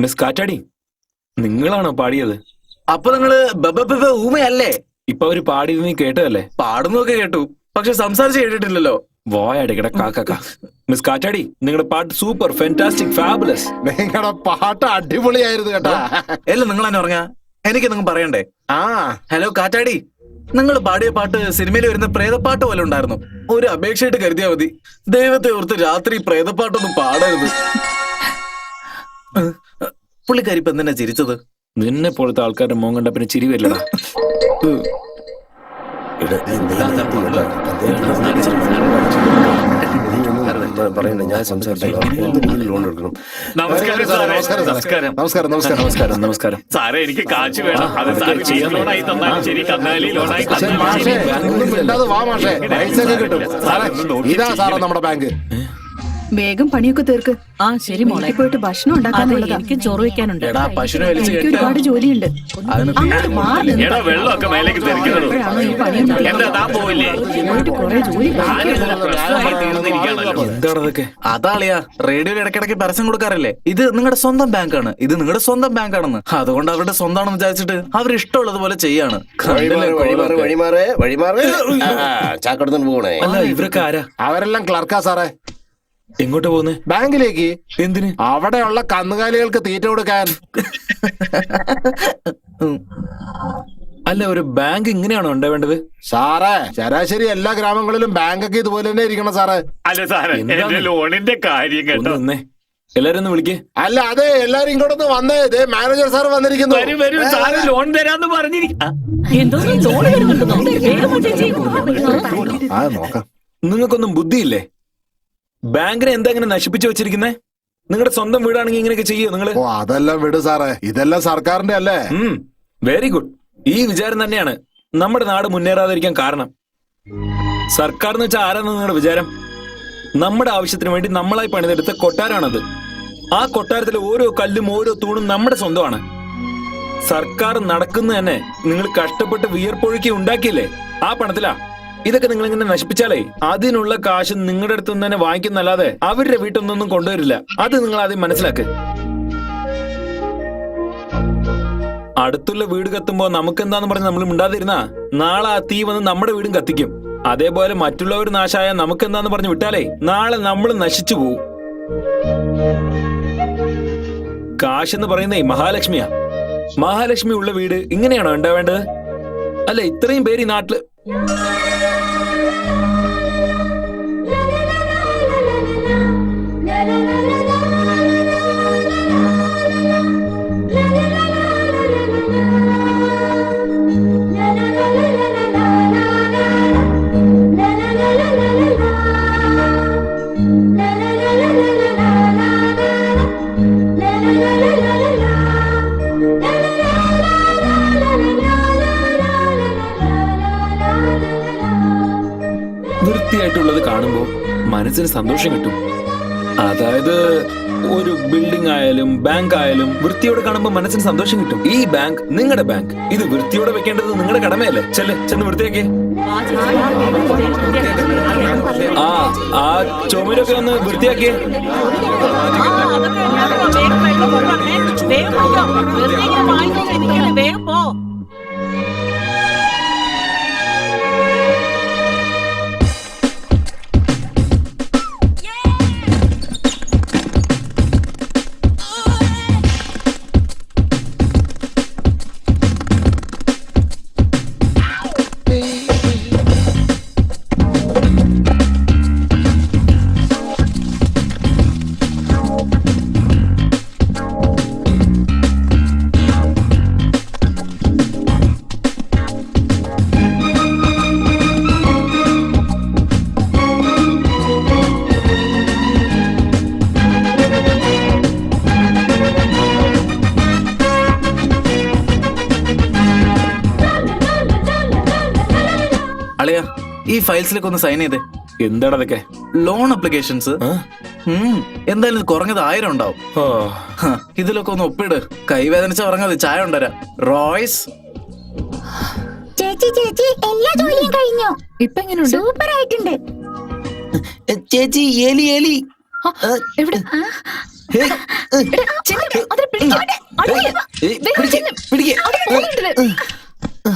Miss കാറ്റാടി നിങ്ങളാണോ പാടിയത്? അപ്പൊ നിങ്ങൾ ഊമയല്ലേ? ഇപ്പൊ അവർ പാടിയത് നീ കേട്ടതല്ലേ? പാടുന്നൊക്കെ കേട്ടു. പക്ഷെ സംസാരിച്ച് കേട്ടിട്ടില്ലല്ലോ. വായടക്കട കാക്ക മിസ് കാറ്റാടി നിങ്ങളുടെ പാട്ട് സൂപ്പർ ഫാന്റാസ്റ്റിക് ഫാബുലസ് നിങ്ങളുടെ പാട്ട് അടിപൊളിയായിരുന്നു കേട്ടോ. അല്ല നിങ്ങൾ തന്നെ പറഞ്ഞ എനിക്ക് നിങ്ങൾ പറയണ്ടേ? ആ. ഹലോ കാറ്റാടി നിങ്ങൾ പാടിയ പാട്ട് സിനിമയിൽ വരുന്ന പ്രേതപ്പാട്ട് പോലെ ഉണ്ടായിരുന്നു. ഒരു അപേക്ഷയായിട്ട് കരുതിയാ മതി. ദൈവത്തെ ഓർത്ത് രാത്രി പ്രേതപ്പാട്ടൊന്നും പാടരുത്. പുള്ളിക്കാരി ഇപ്പൊ തന്നെ ചിരിച്ചത് നിന്നെ പോലത്തെ ആൾക്കാരുടെ മോൻ കണ്ട പിന്നെ ചിരി വരില്ലടാ പറയണ്ട ഞാൻ സംസാരിച്ചു ലോൺ എടുക്കണം നമസ്കാരം സാറേ. നമസ്കാരം. നമസ്കാരം നമസ്കാരം നമസ്കാരം നമസ്കാരം നമസ്കാരം സാറേ എനിക്ക് കാശ് വേണം അത് സാറ് ചെയ്യാൻ ലോണായി തന്നാലും ശരി കന്നാലി ലോണായി പക്ഷേ തന്നാലും മാഷേ ശരി ഒന്നും മിണ്ടാതെ വാ മാഷേ പൈസ ഒക്കെ കിട്ടും സാറേ ഇതാ സാറേ നമ്മുടെ ബാങ്ക് വേഗം പണിയൊക്കെ തീർക്ക്. ആ ശരി മോളെ. പോയിട്ട് ഭക്ഷണം ഉണ്ടാക്കാൻ എനിക്ക് ചോറ് വെക്കാനുണ്ട്. എനിക്ക് ഒരുപാട് ജോലിയുണ്ട്. അതാളിയാ റേഡിയോയിൽ ഇടയ്ക്കിടയ്ക്ക് പരസ്യം കൊടുക്കാറില്ലേ? ഇത് നിങ്ങളുടെ സ്വന്തം ബാങ്കാണ്. ഇത് നിങ്ങളുടെ സ്വന്തം ബാങ്കാണെന്ന്. അതുകൊണ്ട് അവരുടെ സ്വന്തമാണെന്ന് വിചാരിച്ചിട്ട് അവർ ഇഷ്ടമുള്ളത് പോലെ ചെയ്യാണ് അല്ല ഇവരൊക്കെ ആരാ അവരെല്ലാം ക്ലർക്കാ സാറേ. എങ്ങോട്ട് പോകുന്നേ ബാങ്കിലേക്ക് എന്തിന് അവിടെയുള്ള കന്നുകാലികൾക്ക് തീറ്റ കൊടുക്കാൻ അല്ല ഒരു ബാങ്ക് ഇങ്ങനെയാണോ ഉണ്ടാവേണ്ടത് സാറേ ശരാശരി എല്ലാ ഗ്രാമങ്ങളിലും ബാങ്കൊക്കെ ഇതുപോലെ തന്നെ ഇരിക്കണം സാറേ അല്ല സാറേ എന്താണ്? എന്റെ ലോണിന്റെ കാര്യം ഒന്ന് കേട്ടോ നിന്നേ എല്ലാരും ഒന്ന് വിളിക്കേ അല്ല അതെ എല്ലാരും ഇങ്ങോട്ടൊന്ന് വന്നേ ദേ മാനേജർ സാർ വന്നിരിക്കുന്നു വരും വരും സാറ് ലോൺ തരാന്ന് പറഞ്ഞിരിക്കും എന്തോ ലോൺ ചോറ് വരുന്നുണ്ടെന്നോ വേഗം പോ ചേച്ചി. ആ നോക്കാം നിങ്ങൾക്കൊന്നും ബുദ്ധിയില്ലേ ബാങ്കിനെ എന്താ ഇങ്ങനെ നശിപ്പിച്ചു വെച്ചിരിക്കുന്നേ? നിങ്ങളുടെ സ്വന്തം വീടാണെങ്കിൽ ഇങ്ങനെയൊക്കെ ചെയ്യോ നിങ്ങൾ? ഓ അതെല്ലാം വിട് സാറേ. ഇതെല്ലാം സർക്കാരിന്റെ അല്ലേ? വെരി ഗുഡ് ഈ വിചാരം തന്നെയാണ് നമ്മുടെ നാട് മുന്നേറാതിരിക്കാൻ കാരണം. സർക്കാർ എന്ന് വെച്ചാൽ ആരാന്ന് നിങ്ങളുടെ വിചാരം? നമ്മുടെ ആവശ്യത്തിന് വേണ്ടി നമ്മളായി പണിതെടുത്ത കൊട്ടാരമാണത്. ആ കൊട്ടാരത്തിലെ ഓരോ കല്ലും ഓരോ തൂണും നമ്മുടെ സ്വന്തമാണ്. സർക്കാർ നടക്കുന്ന തന്നെ നിങ്ങൾ കഷ്ടപ്പെട്ട് വിയർപ്പൊഴുക്കി ഉണ്ടാക്കിയില്ലേ? ആ പണത്തിലാ. ഇതൊക്കെ നിങ്ങൾ ഇങ്ങനെ നശിപ്പിച്ചാലേ അതിനുള്ള കാശ് നിങ്ങളുടെ അടുത്ത് നിന്ന് തന്നെ വാങ്ങിക്കുന്നല്ലാതെ അവരുടെ വീട്ടിൽ കൊണ്ടുവരില്ല. അത് നിങ്ങൾ ആദ്യം മനസ്സിലാക്ക്. അടുത്തുള്ള വീട് കത്തുമ്പോ നമുക്ക് എന്താന്ന് പറഞ്ഞ് നമ്മൾ മിണ്ടാതിരുന്നാ നാളെ ആ തീ വന്ന് നമ്മുടെ വീടും കത്തിക്കും. അതേപോലെ മറ്റുള്ളവർ നാശായ നമുക്ക് എന്താന്ന് പറഞ്ഞ് വിട്ടാലേ നാളെ നമ്മൾ നശിച്ചു പോവും. കാശ് എന്ന് പറയുന്നേ മഹാലക്ഷ്മിയാ. മഹാലക്ഷ്മി ഉള്ള വീട് ഇങ്ങനെയാണോ ഉണ്ടാവേണ്ടത്? അല്ല ഇത്രയും പേര് ഈ നാട്ടിൽ വൃത്തിയായിട്ടുള്ളത് കാണുമ്പോൾ മനസ്സിന് സന്തോഷം കിട്ടും. അതായത് ഒരു ബിൽഡിംഗ് ആയാലും ബാങ്ക് ആയാലും വൃത്തിയോടെ കാണുമ്പോൾ മനസ്സിന് സന്തോഷം കിട്ടും. ഈ ബാങ്ക് നിങ്ങളുടെ ബാങ്ക് ഇത് വൃത്തിയോടെ വെക്കേണ്ടത് നിങ്ങളുടെ കടമയല്ലേ? ചെല്ലെ ചെന്ന് വൃത്തിയാക്കിയേ ആ ആ ചുമരൊക്കെ ഒന്ന് വൃത്തിയാക്കിയേ വേഗം പോ, അളിയ ഈ ഫയൽസിലേക്ക് ഒന്ന് സൈൻ ചെയ്തേ എന്താണ് അതൊക്കെ ലോൺ അപ്ലിക്കേഷൻസ്? എന്തായാലും കുറഞ്ഞത് ആയിരം ഉണ്ടാവും ഇതിലൊക്കെ ഒന്ന് ഒപ്പിട് കൈവേദനിച്ച ഉറങ്ങത് ചായ ഉണ്ടരാ റോയ്സ് ചേച്ചി ചേച്ചി എല്ലാ ജോലിയും കഴിഞ്ഞു ഇപ്പൊ എങ്ങനെയുണ്ട് സൂപ്പർ ആയിട്ടുണ്ട് ചേച്ചി എലി എലി എവിടെ പിടിക്ക്.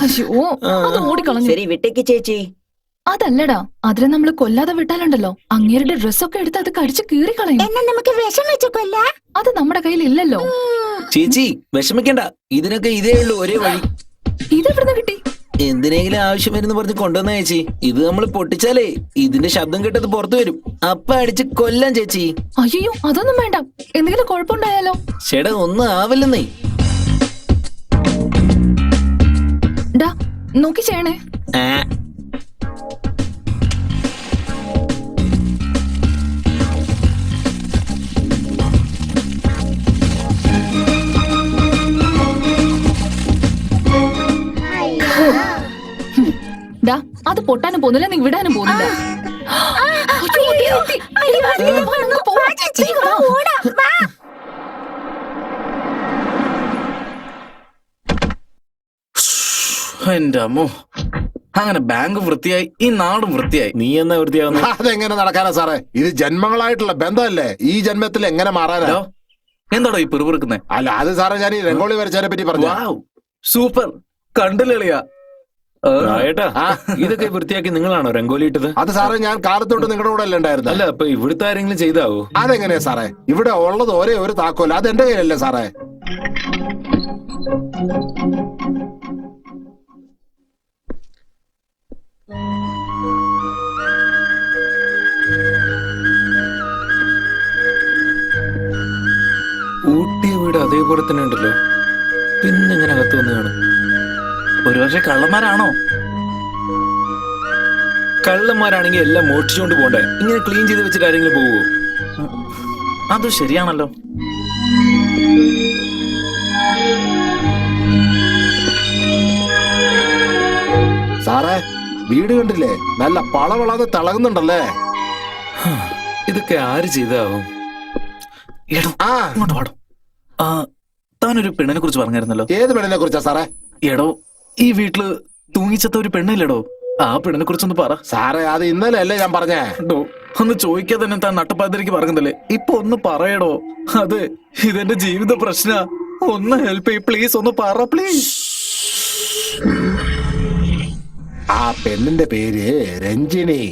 അയ്യോ അത് ഓടിക്കളഞ്ഞു. ശരി വിട്ടേക്ക് ചേച്ചി. അതല്ലടാ അതിനെ നമ്മൾ കൊല്ലാതെ വിട്ടാലുണ്ടല്ലോ. അങ്ങേരുടെ ഡ്രസ്സൊക്കെ എടുത്ത് അത് കടിച്ച് കീറിക്കളയും. എന്നാ നമുക്ക് വിഷം വെച്ച് കൊല്ല? അത് നമ്മുടെ കയ്യിൽ ഇല്ലല്ലോ. ചേച്ചി വിഷമിക്കണ്ട. ഇതിനൊക്കെ ഇതേ ഉള്ളൂ ഒരേ വഴി. ഇത് എവിടുന്ന് കിട്ടി? എന്തിനെങ്കിലും ആവശ്യം വരുന്ന പറഞ്ഞ് കൊണ്ടുവന്ന ചേച്ചി. ഇത് നമ്മൾ പൊട്ടിച്ചാലേ ഇതിന്റെ ശബ്ദം കേട്ടത് പുറത്തു വരും. അപ്പ അടിച്ച് കൊല്ലാം ചേച്ചി. അയ്യോ അതൊന്നും വേണ്ട. എന്തെങ്കിലും കുഴപ്പമുണ്ടായാലോ? ചേട്ടാ ഒന്നും ആവില്ലെന്നേ. നോക്കി ചെയ്യണേ. ദാ അത് പൊട്ടാനും പോകുന്നില്ല നീ വിടാനും പോകുന്നില്ല അയ്യോ, ദേ എത്തി. വേഗം വാ, നമുക്ക് പോവാം. വേഗം വാ. എന്റെ അമ്മോ അങ്ങനെ ബാങ്ക് വൃത്തിയായി ഈ നാടും വൃത്തിയായി. നീ എന്നാ വൃത്തിയാവുന്നു? അതെങ്ങനെ നടക്കാനാ സാറേ? ഇത് ജന്മങ്ങളായിട്ടുള്ള ബന്ധമല്ലേ? ഈ ജന്മത്തിൽ എങ്ങനെ മാറാനോ? എന്താടോ ഈ പിറുപിറുക്കുന്നേ? അല്ല അത് സാറേ ഞാൻ ഈ രംഗോളി വരച്ചതിനെ പറ്റി പറഞ്ഞു വാവ് സൂപ്പർ. കണ്ടില്ലിയാ ഏട്ടാ ഇതൊക്കെ വൃത്തിയാക്കി നിങ്ങളാണോ രംഗോലി ഇട്ടത്? അത് സാറേ ഞാൻ കാലത്തോട്ട് നിങ്ങളുടെ കൂടെ അല്ലേ ഉണ്ടായിരുന്നു? അല്ല അപ്പൊ ഇവിടുത്തെ ആരെങ്കിലും ചെയ്താവോ? അതെങ്ങനെയാ സാറേ? ഇവിടെ ഉള്ളത് ഒരേ ഒരു താക്കോല അത് എന്റെ കയ്യിലല്ലേ സാറേ? അതേപോലെ തന്നെ ഉണ്ടല്ലോ പിന്നെ ഇങ്ങനെ അകത്ത് വന്ന് കാണും? ഒരുപക്ഷെ കള്ളന്മാരാണോ? കള്ളന്മാരാണെങ്കിൽ എല്ലാം മോഷിച്ചുകൊണ്ട് പോണ്ടേ ഇങ്ങനെ ക്ലീൻ ചെയ്ത് വെച്ചിട്ട് ആരെങ്കിലും പോവോ അത് ശരിയാണല്ലോ. സാറേ വീട് കണ്ടില്ലേ? നല്ല പളവളാതെ തിളങ്ങുന്നുണ്ടല്ലേ? ഇതൊക്കെ ആര് ചെയ്താവും? ആ. ഇങ്ങോട്ട് പാടും ഒരു പെണ്ണിനെ കുറിച്ച് പറഞ്ഞായിരുന്നല്ലോ. ഏത് പെണ്ണിനെ കുറിച്ചാ സാറേ? എടോ ഈ വീട്ടിൽ തൂങ്ങിച്ചത്ത ഒരു പെണ്ണില്ലടോ. ആ പെണ്ണിനെ കുറിച്ചൊന്ന് പറ. സാറേ അത് ഇന്നലെ അല്ലേ ഞാൻ പറഞ്ഞേ? ഡോ ഒന്ന് ചോദിക്കാതെ തന്നെ താൻ നട്ടപ്പാതിരിക്ക് പറഞ്ഞതല്ലേ ഇപ്പൊ ഒന്ന് പറയടോ. അതെ ഇതെന്റെ ജീവിത പ്രശ്ന. ഒന്ന് ഹെൽപ്പ് ചെയ്യ് പ്ലീസ് ഒന്ന് പറ പ്ലീസ് ആ പെണ്ണിന്റെ പേര് രഞ്ജിനി.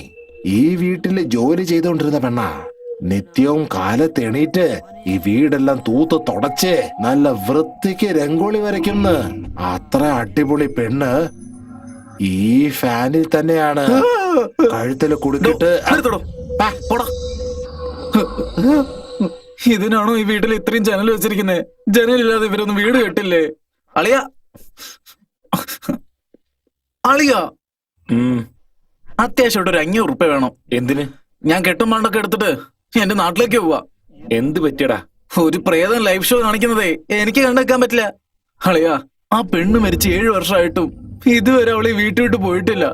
ഈ വീട്ടിൽ ജോലി ചെയ്തുകൊണ്ടിരുന്ന പെണ്ണാ. നിത്യവും കാലത്ത് എണീറ്റ് ഈ വീടെല്ലാം തൂത്ത് തുടച്ച് നല്ല വൃത്തിക്ക് രംഗോളി വരയ്ക്കുന്ന. അത്ര അടിപൊളി പെണ്ണ് ഈ ഫാനിൽ തന്നെയാണ്. കഴുത്തിൽ കുടുക്കിട്ട് ഇതിനാണോ ഈ വീട്ടിൽ ഇത്രയും ജനൽ വെച്ചിരിക്കുന്നത് ജനലില്ലാതെ ഇവരൊന്നും വീട് കെട്ടില്ലേ? അളിയ. അളിയ. അത്യാവശ്യം അത്യാവശ്യമായിട്ട് ഒരു അഞ്ഞൂറ് റുപ്യ വേണം. എന്തിന്? ഞാൻ കെട്ടും പണ്ടൊക്കെ എടുത്തിട്ട്. എന്റെ നാട്ടിലേക്ക് പോവാ. എന്ത് പറ്റിയടാ? ഒരു പ്രേതം ലൈവ് ഷോ കാണിക്കുന്നതേ. എനിക്ക് കണ്ടെക്കാൻ പറ്റില്ല. അളിയാ ആ പെണ്ണ് മരിച്ച് ഏഴു വർഷമായിട്ടും ഇതുവരെ അവളെ വീട്ടു വിട്ട് പോയിട്ടില്ല.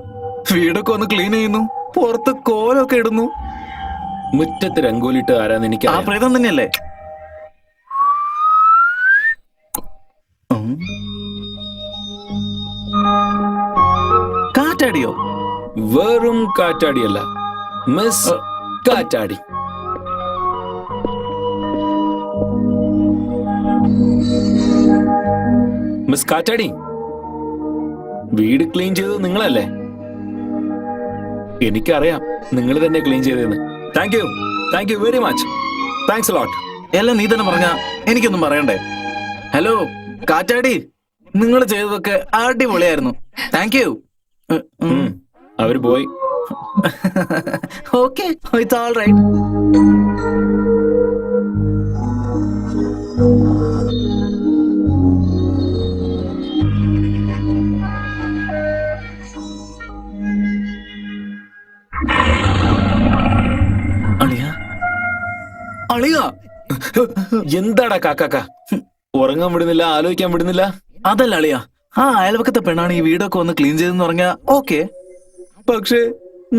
വീടൊക്കെ ഒന്ന് ക്ലീൻ ചെയ്യുന്നു. പുറത്ത് കോലൊക്കെ ഇടുന്നു. മുറ്റത്ത് രംഗോലിട്ട് ആരാന്ന് എനിക്ക് ആ പ്രേതം തന്നെയല്ലേ. കാറ്റാടിയോ? വെറും കാറ്റാടിയല്ല. മിസ് കാറ്റാടി. മിസ് കാറ്റാടി. വീട് ക്ലീൻ ചെയ്തത് നിങ്ങളല്ലേ? എനിക്കറിയാം നിങ്ങൾ തന്നെ ക്ലീൻ ചെയ്തതെന്ന്. Thank you thank you very much thanks lot എല്ലാം നീ തന്നെ പറഞ്ഞ എനിക്കൊന്നും പറയണ്ടേ? ഹലോ കാറ്റാടി നിങ്ങൾ ചെയ്തതൊക്കെ അടിപൊളിയായിരുന്നു. താങ്ക് യു അവർ പോയി. ഓക്കെ ഇറ്റ്സ് ഓൾ റൈറ്റ് അളിയ എന്താടാ കാക്കാക്ക? ഉറങ്ങാൻ വിടുന്നില്ല ആലോചിക്കാൻ വിടുന്നില്ല? അതല്ല അളിയാ ആ അയൽവക്കത്തെ പെണ്ണാണ് ഈ വീടൊക്കെ വന്ന് ക്ലീൻ ചെയ്തെന്ന് പറഞ്ഞ ഓക്കെ. പക്ഷേ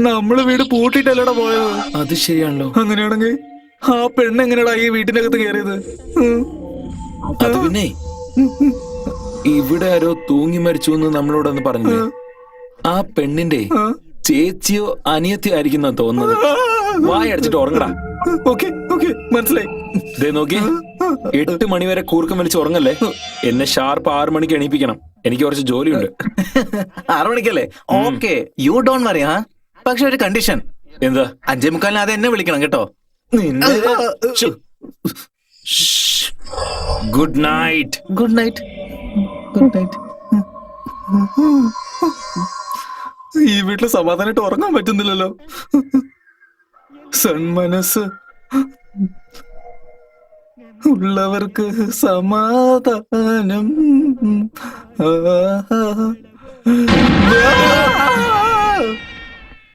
നമ്മൾ വീട് പൂട്ടിട്ടല്ലടാ പോയത്. അത് ശരിയാണല്ലോ. അങ്ങനെയാണെങ്കിൽ ആ പെണ്ണ് എങ്ങനെയാടാ ഈ വീട്ടിന്റെ അകത്ത് കയറിയത് അത് പിന്നെ ഇവിടെ ആരോ തൂങ്ങി മരിച്ചു എന്ന് നമ്മളോടൊന്ന് പറഞ്ഞു ആ പെണ്ണിന്റെ ചേച്ചിയോ അനിയത്തിയോ ആയിരിക്കുന്ന തോന്നുന്നത്. വായടച്ചിട്ട് ഉറങ്ങടാ. ഓക്കെ ഓക്കെ മനസ്സിലായി. ദേ നോക്കി. എട്ട് മണി വരെ കൂർക്കം വലിച്ച് ഉറങ്ങല്ലേ? എന്നെ ഷാർപ്പ് ആറു മണിക്ക് എണീപ്പിക്കണം. എനിക്ക് കുറച്ച് ജോലിയുണ്ട്. ആറു മണിക്കല്ലേ? ഓക്കെ. യു ഡോൺ വറി ആ പക്ഷെ ഒരു കണ്ടീഷൻ എന്താ? അഞ്ചേ മുക്കാലിന് അത് എന്നെ വിളിക്കണം കേട്ടോ. Good night good night good night ഈ വീട്ടിൽ സമാധാനമായിട്ട് ഉറങ്ങാൻ പറ്റുന്നില്ലല്ലോ. സൺമനസ് ഉള്ളവർക്ക് സമാധാനം. ആ